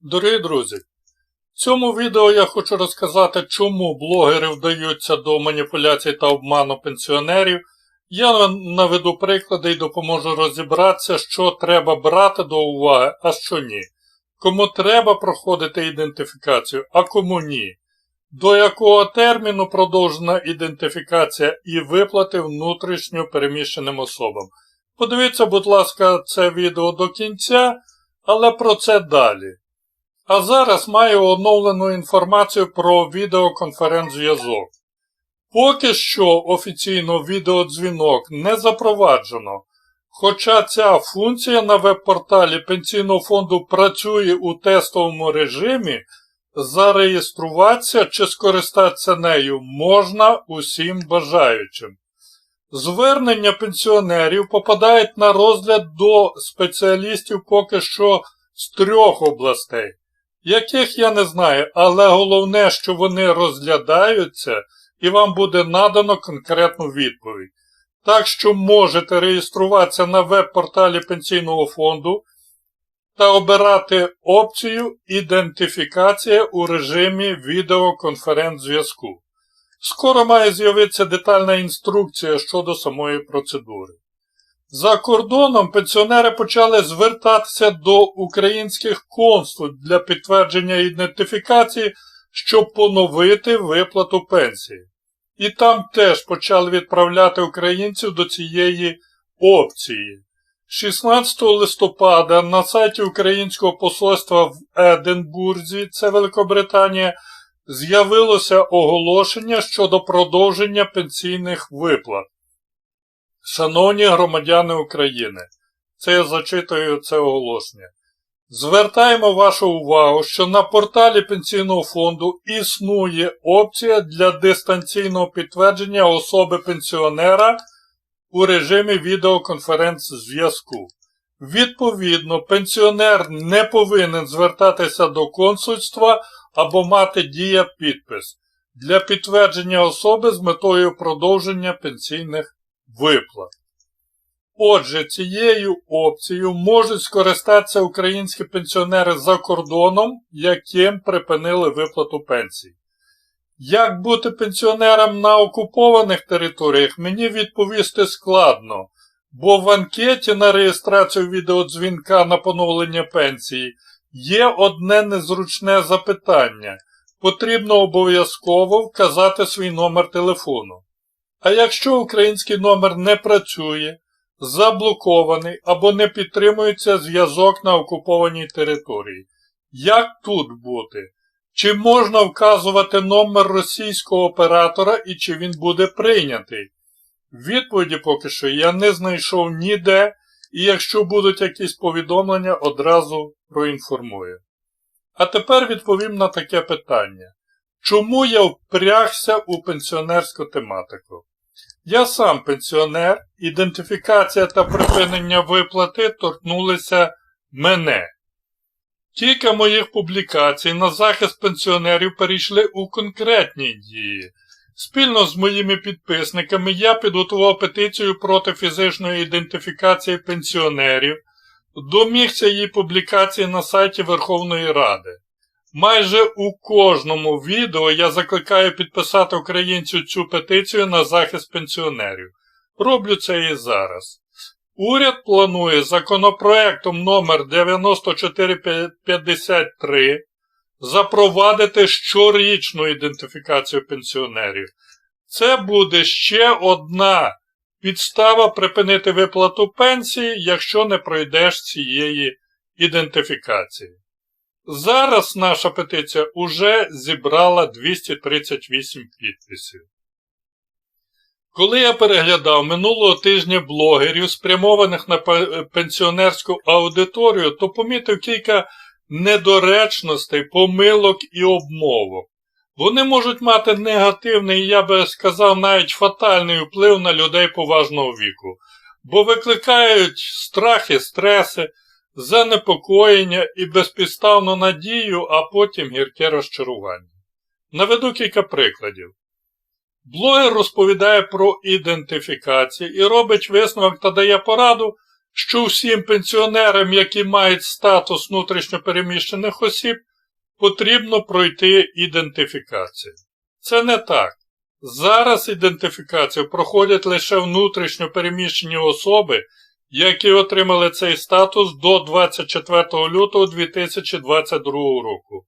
Дорогі друзі, в цьому відео я хочу розказати, чому блогери вдаються до маніпуляцій та обману пенсіонерів. Я наведу приклади і допоможу розібратися, що треба брати до уваги, а що ні. Кому треба проходити ідентифікацію, а кому ні. До якого терміну продовжена ідентифікація і виплати внутрішньо переміщеним особам. Подивіться, будь ласка, це відео до кінця, але про це далі. А зараз маю оновлену інформацію про відеоконференц-зв'язок. Поки що офіційно відеодзвінок не запроваджено, хоча ця функція на веб-порталі Пенсійного фонду працює у тестовому режимі, зареєструватися чи скористатися нею можна усім бажаючим. Звернення пенсіонерів попадають на розгляд до спеціалістів поки що з трьох областей, яких я не знаю, але головне, що вони розглядаються і вам буде надано конкретну відповідь. Так що можете реєструватися на веб-порталі Пенсійного фонду та обирати опцію Ідентифікація у режимі відеоконференц-зв'язку. Скоро має з'явитися детальна інструкція щодо самої процедури. За кордоном пенсіонери почали звертатися до українських консул для підтвердження ідентифікації, щоб поновити виплату пенсії. І там теж почали відправляти українців до цієї опції. 16 листопада на сайті Українського посольства в Единбурзі, це Великобританія, з'явилося оголошення щодо продовження пенсійних виплат. Шановні громадяни України, це я зачитую це оголошення. Звертаємо вашу увагу, що на порталі Пенсійного фонду існує опція для дистанційного підтвердження особи пенсіонера у режимі відеоконференц-зв'язку. Відповідно, пенсіонер не повинен звертатися до консульства або мати дія підпис для підтвердження особи з метою продовження пенсійних виплат. Отже, цією опцією можуть скористатися українські пенсіонери за кордоном, яким припинили виплату пенсій. Як бути пенсіонером на окупованих територіях, мені відповісти складно, бо в анкеті на реєстрацію відеодзвінка на поновлення пенсії є одне незручне запитання. Потрібно обов'язково вказати свій номер телефону. А якщо український номер не працює, заблокований або не підтримується зв'язок на окупованій території, як тут бути? Чи можна вказувати номер російського оператора і чи він буде прийнятий? Відповіді поки що я не знайшов ніде, і якщо будуть якісь повідомлення, одразу проінформую. А тепер відповім на таке питання. Чому я впрягся у пенсіонерську тематику? Я сам пенсіонер, ідентифікація та припинення виплати торкнулися мене. Кілька моїх публікацій на захист пенсіонерів перейшли у конкретні дії. Спільно з моїми підписниками я підготував петицію проти фізичної ідентифікації пенсіонерів, домігся її публікації на сайті Верховної Ради. Майже у кожному відео я закликаю підписати українцю цю петицію на захист пенсіонерів. Роблю це і зараз. Уряд планує законопроектом номер 9453 запровадити щорічну ідентифікацію пенсіонерів. Це буде ще одна підстава припинити виплату пенсії, якщо не пройдеш цієї ідентифікації. Зараз наша петиція уже зібрала 238 підписів. Коли я переглядав минулого тижня блогерів, спрямованих на пенсіонерську аудиторію, то помітив кілька недоречностей, помилок і обмовок. Вони можуть мати негативний, я би сказав, навіть фатальний вплив на людей поважного віку, бо викликають страхи, стреси, занепокоєння і безпідставну надію, а потім гірке розчарування. Наведу кілька прикладів. Блогер розповідає про ідентифікацію і робить висновок та дає пораду, що всім пенсіонерам, які мають статус внутрішньопереміщених осіб, потрібно пройти ідентифікацію. Це не так. Зараз ідентифікацію проходять лише внутрішньо переміщені особи, які отримали цей статус до 24 лютого 2022 року.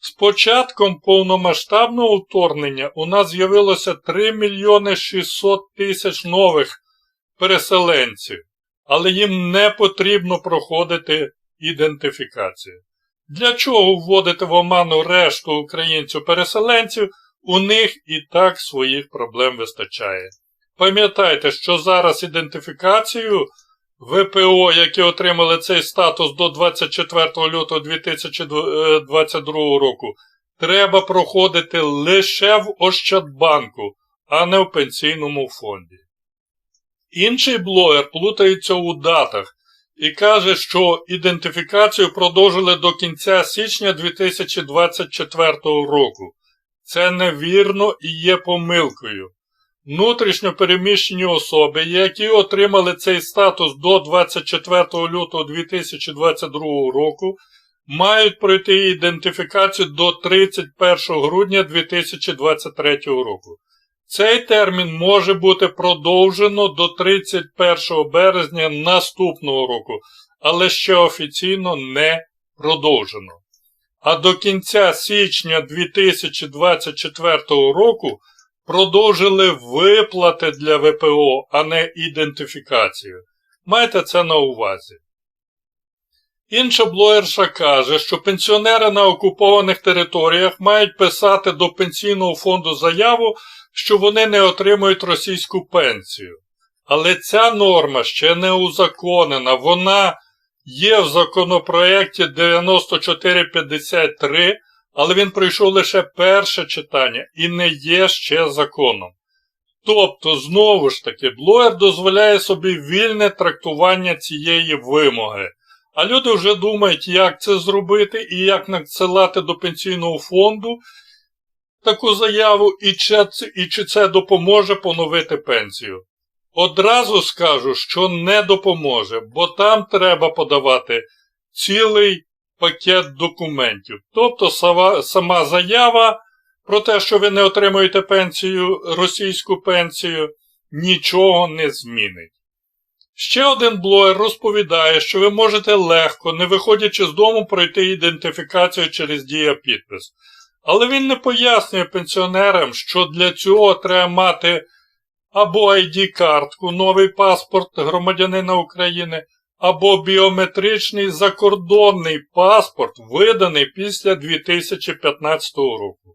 З початком повномасштабного вторгнення у нас з'явилося 3 мільйони 600 тисяч нових переселенців, але їм не потрібно проходити ідентифікацію. Для чого вводити в оману решту українців-переселенців? У них і так своїх проблем вистачає. Пам'ятайте, що зараз ідентифікацію ВПО, які отримали цей статус до 24 лютого 2022 року, треба проходити лише в Ощадбанку, а не в пенсійному фонді. Інший блогер плутається у датах і каже, що ідентифікацію продовжили до кінця січня 2024 року. Це невірно і є помилкою. Внутрішньо переміщені особи, які отримали цей статус до 24 лютого 2022 року, мають пройти ідентифікацію до 31 грудня 2023 року. Цей термін може бути продовжено до 31 березня наступного року, але ще офіційно не продовжено. А до кінця січня 2024 року продовжили виплати для ВПО, а не ідентифікацію. Майте це на увазі. Інша блогерша каже, що пенсіонери на окупованих територіях мають писати до пенсійного фонду заяву, що вони не отримують російську пенсію. Але ця норма ще не узаконена, вона є в законопроєкті 9453, але він пройшов лише перше читання і не є ще законом. Тобто, знову ж таки, блогер дозволяє собі вільне трактування цієї вимоги. А люди вже думають, як це зробити і як надсилати до пенсійного фонду таку заяву, і чи, і чи це допоможе поновити пенсію. Одразу скажу, що не допоможе, бо там треба подавати цілий пакет документів. Тобто сама, заява про те, що ви не отримуєте пенсію, російську пенсію, нічого не змінить. Ще один блогер розповідає, що ви можете легко, не виходячи з дому, пройти ідентифікацію через дія підпис. Але він не пояснює пенсіонерам, що для цього треба мати або ID-картку, новий паспорт громадянина України, або біометричний закордонний паспорт, виданий після 2015 року.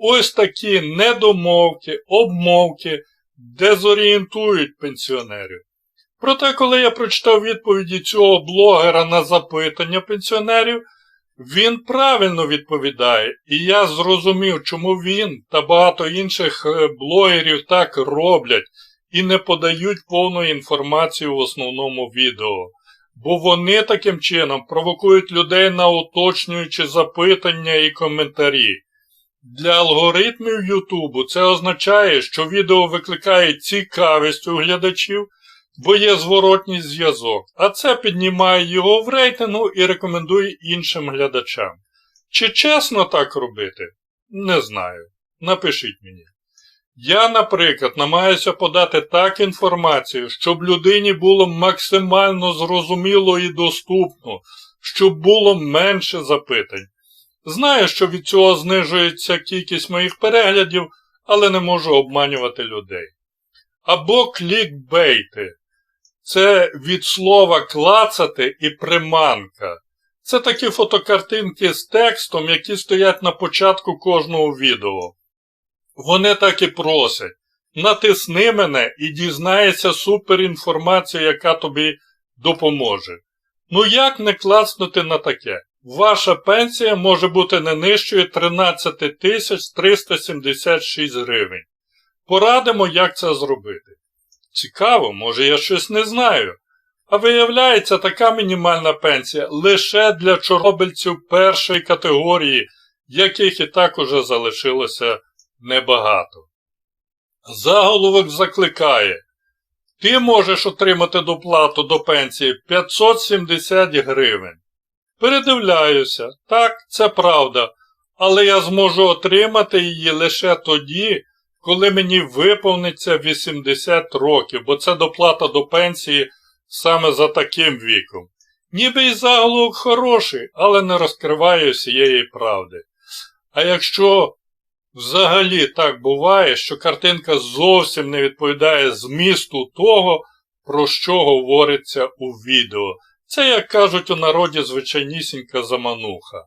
Ось такі недомовки, обмовки дезорієнтують пенсіонерів. Проте, коли я прочитав відповіді цього блогера на запитання пенсіонерів, він правильно відповідає, і я зрозумів, чому він та багато інших е, блогерів так роблять і не подають повну інформацію в основному відео. Бо вони таким чином провокують людей на уточнюючі запитання і коментарі. Для алгоритмів Ютубу це означає, що відео викликає цікавість у глядачів бо є зворотній зв'язок, а це піднімає його в рейтингу і рекомендує іншим глядачам. Чи чесно так робити? Не знаю. Напишіть мені. Я, наприклад, намагаюся подати так інформацію, щоб людині було максимально зрозуміло і доступно, щоб було менше запитань. Знаю, що від цього знижується кількість моїх переглядів, але не можу обманювати людей. Або клікбейти. Це від слова клацати і приманка. Це такі фотокартинки з текстом, які стоять на початку кожного відео. Вони так і просять. Натисни мене і дізнаєшся суперінформацію, яка тобі допоможе. Ну як не клацнути на таке? Ваша пенсія може бути не нижчою 13 376 гривень. Порадимо, як це зробити. Цікаво, може я щось не знаю. А виявляється, така мінімальна пенсія лише для чорнобильців першої категорії, яких і так уже залишилося небагато. Заголовок закликає ти можеш отримати доплату до пенсії 570 гривень. Передивляюся, так, це правда, але я зможу отримати її лише тоді, коли мені виповниться 80 років, бо це доплата до пенсії саме за таким віком. Ніби й заголовок хороший, але не розкриває всієї правди. А якщо взагалі так буває, що картинка зовсім не відповідає змісту того, про що говориться у відео, це, як кажуть у народі, звичайнісінька замануха.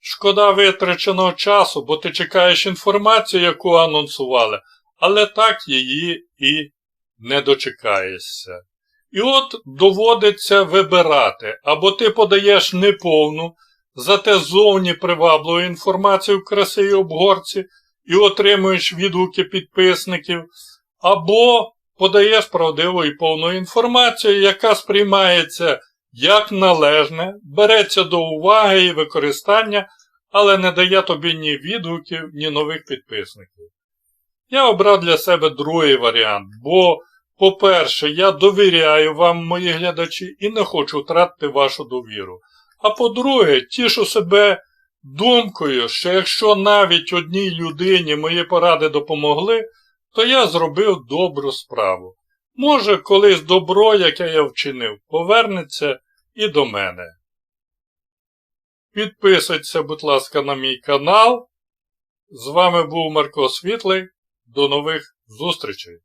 Шкода витраченого часу, бо ти чекаєш інформацію, яку анонсували, але так її і не дочекаєшся. І от доводиться вибирати, або ти подаєш неповну, зате зовні привабливу інформацію в красивій обгорці і отримуєш відгуки підписників, або подаєш правдиву і повну інформацію, яка сприймається як належне, береться до уваги і використання, але не дає тобі ні відгуків, ні нових підписників. Я обрав для себе другий варіант, бо, по-перше, я довіряю вам, мої глядачі, і не хочу втратити вашу довіру. А по-друге, тішу себе думкою, що якщо навіть одній людині мої поради допомогли, то я зробив добру справу. Може, колись добро, яке я вчинив, повернеться і до мене. Підписуйтеся, будь ласка, на мій канал. З вами був Марко Світлий. До нових зустрічей!